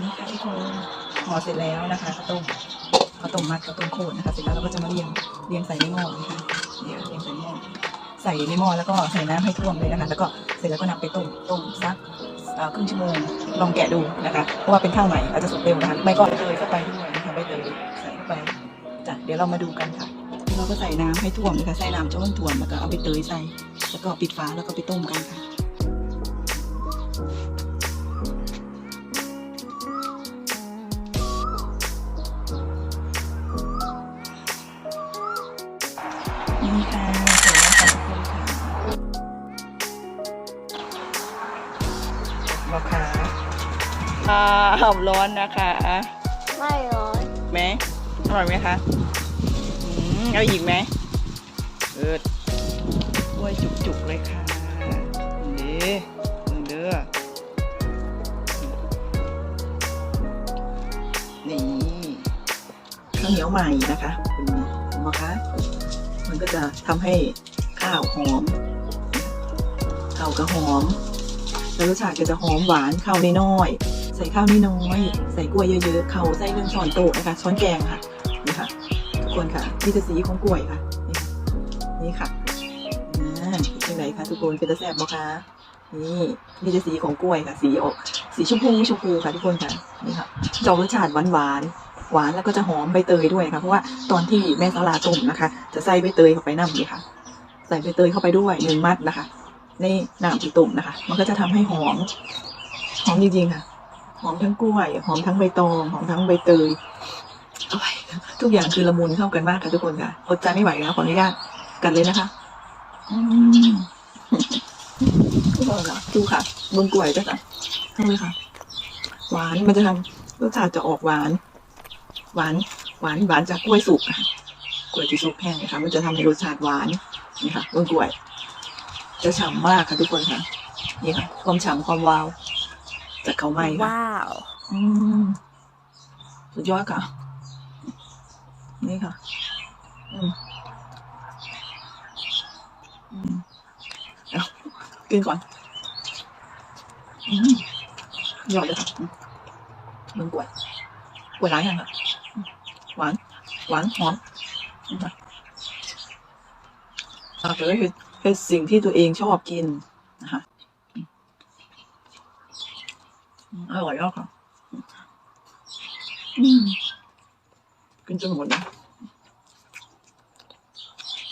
นี่ค่ะทุกคนห่อเสร็จแล้วนะคะข้าวต้มข้าวต้มมัดข้าวต้มโคนนะคะ เสร็จแล้วเราก็จะมาเรียงเรียงใส่ในหม้อนะคะเนี่ยเรียงใส่หม้อใส่ในหม้อแล้วก็ใส่น้ำให้ท่วมเลยนะคะ แล้วก็เสร็จแล้วก็นำไปต้มต้มสักเอ่อครึ่งชั่วโมงลองแกะดูนะคะเพราะว่าเป็นข้าวใหม่อาจจะสุกเร็วนะคะไม่ก็เตยเข้าไปด้วยนะคะใบเตยใส่เข้าไปจ้ะเดี๋ยวเรามาดูกันค่ะเราก็ใส่น้ำให้ท่วมนะคะใส่น้ำจนท่วมแล้วก็เอาใบเตยใส่แล้วก็ปิดฝาแล้วก็ไปต้มกันค่ะ นี่ค่ะเสร็จแล้วค่ะทุกค่ะคาอ่าหอมร้อนนะคะไม่ร้อนไหมอร่อยไหมคะอืมเอาอีกไหมเออด้วยจุกๆเลยค่ะเบิ่งเด้อนี่ข้าวเหนียวใหม่นะคะเป็นไงเห็นไหมคะ มันก็จะทำให้ข้าวหอมข้าวก็หอมแล้วรสชาติก็จะหอมหวานข้าวน้อยๆใส่ข้าวน้อยๆใส่กล้วยเยอะๆข้าวใส่หนึ่งช้อนโต๊ะนะคะช้อนแกงค่ะนี่ค่ะทุกคนค่ะนี่จะสีของกล้วยค่ะ นี่ค่ะนี่ค่ะอ่เป็นยังไงคะทุกคนเป็นตะแซ่บบ่คะนี่นี่จะสีของกล้วยค่ะ สีออก สีชมพูชมพูค่ะทุกคนค่ะนี่ค่ะจะอรสชาติหวานหวานๆ หวานแล้วก็จะหอมใบเตยด้วยค่ะเพราะว่าตอนที่แม่สลาต้มนะคะ จะใส่ใบเตยเข้าไปน้ำนี่ค่ะ ใส่ใบเตยเข้าไปด้วยหนึ่งมัดนะคะในน้ำที่ต้มนะคะ มันก็จะทำให้หอม หอมจริงๆค่ะ หอมทั้งกล้วย หอมทั้งใบตองหอมทั้งใบเตยทุกอย่างคือละมุนเข้ากันมากค่ะทุกคนค่ะอดใจไม่ไหวแล้วขออนุญาตกันเลยนะคะอืมกคนค่ะดูค่ะบนกล้วยด้วยค่ะทำเลยค่ะ หวานมันจะทำรสชาติจะออกหวาน หวานหวานหวานจากกล้วยสุกค่ะกล้วยที่สุกแห้งนะคะมันจะทำให้รสชาติหวานนี่ค่ะบนกล้วย จะฉ่ำมากค่ะทุกคนค่ะนี่ค่ะ ความฉ่ำความวาวจากเขาวไหม้ค่ะว้าวอืมสุดยอดค่ะ นี่ค่ะอืมอืมเอากินก่อนอืมยอดเลยค่ะอืมมันกล้วยกล้วยร้ายยังค่ะอืม หวาน หวานหอมอืมค่ะอ่าแต่ก็คือเป็นสิ่งที่ตัวเองชอบกินนะคะอร่อยมากค่ะกินจนหมดนะ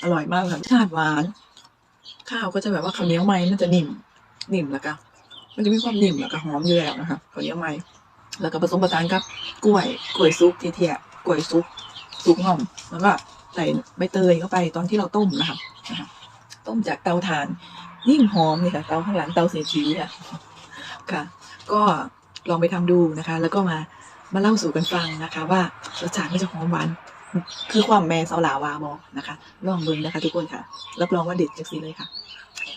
อร่อยมากค่ะชาติหวาน ข้าวก็จะแบบว่าข้าวเหนียวไหมมันจะนิ่ม นิ่มแล้วก็มันจะมีความนิ่มแล้วก็หอมอยู่แล้วนะคะข้าวเหนียวไหมแล้วก็ผสมผสานกับกล้วย กล้วยซุปที่เทีย กล้วยซุปซุปง่อม แล้วก็ใส่ใบเตยเข้าไปตอนที่เราต้มนะคะนะคะต้มจากเตาถ่านยิ่งหอมเลยค่ะเตาข้างหลังเตาเศรษฐีอะค่ะ ก็ลองไปทำดูนะคะ แล้วก็มามาเล่าสู่กันฟังนะคะ ว่ารสชาติมันจะหอมหวานคือความแม่สาวหลาวาบอกนะคะ ลองเบิ่งนะคะ ทุกคนค่ะ รับรองว่าเด็ดจังสีเลยค่ะ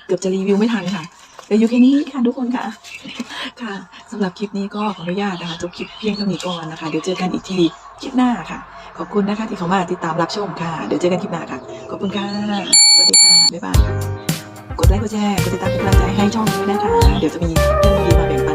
เกือบจะรีวิวไม่ทันค่ะ เดี๋ยวอยู่แค่นี้ค่ะทุกคนค่ะ ค่ะสำหรับคลิปนี้ก็ขออนุญาตนะคะจบคลิปเพียงเท่านี้ก่อนนะคะ เดี๋ยวเจอกันอีกทีคลิปหน้าค่ะ ขอบคุณนะคะที่เข้ามาติดตามรับชมค่ะ เดี๋ยวเจอกันคลิปหน้าค่ะ ขอบคุณค่ะ สวัสดีค่ะ บ๊ายบายค่ะ กดไลค์ กดแชร์ กดติดตามเป็นกำลังใจให้ช่องนี้ด้วยนะคะ เดี๋ยวจะมีเรื่องดีมาแบ่งปัน